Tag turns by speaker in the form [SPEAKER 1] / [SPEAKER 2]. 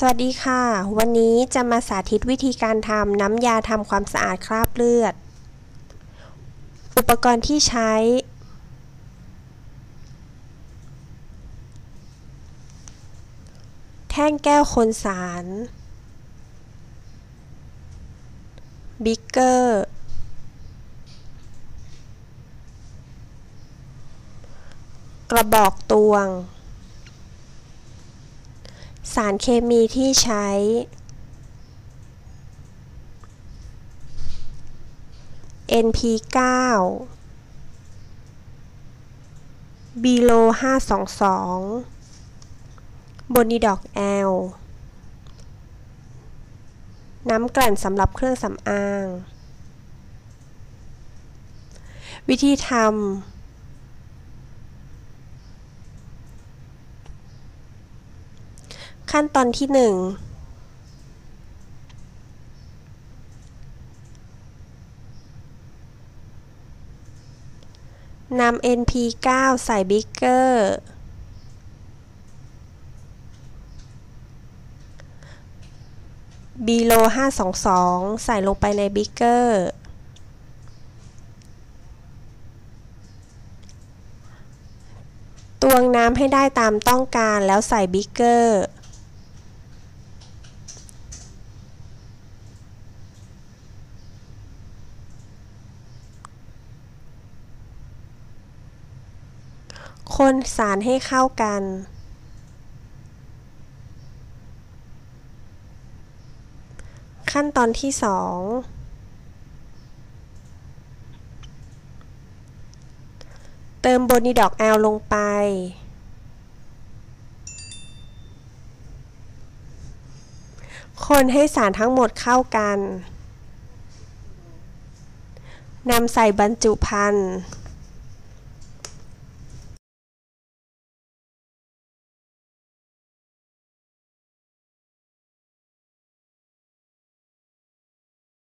[SPEAKER 1] สวัสดีค่ะ วันนี้จะมาสาธิตวิธีการทำน้ำยาทำความสะอาดคราบเลือด อุปกรณ์ที่ใช้ แท่งแก้วคนสาร บิ๊กเกอร์ กระบอกตวง สารเคมีที่ใช้ NP9 บีโล522 บนิดอกแอล น้ำกลั่นสำหรับเครื่องสำอาง วิธีทำ ขั้นตอนที่หนึ่งนำ NP9 ใส่บิ๊กเกอร์บีโล522 ใส่ลงไปในบิ๊กเกอร์ ตวงน้ำให้ได้ตามต้องการแล้วใส่บิ๊กเกอร์ คนสารให้เข้ากัน ขั้นตอนที่สองเติมโบนิดอกแอลลงไป คนให้สารทั้งหมดเข้ากันนำใส่บรรจุภัณฑ์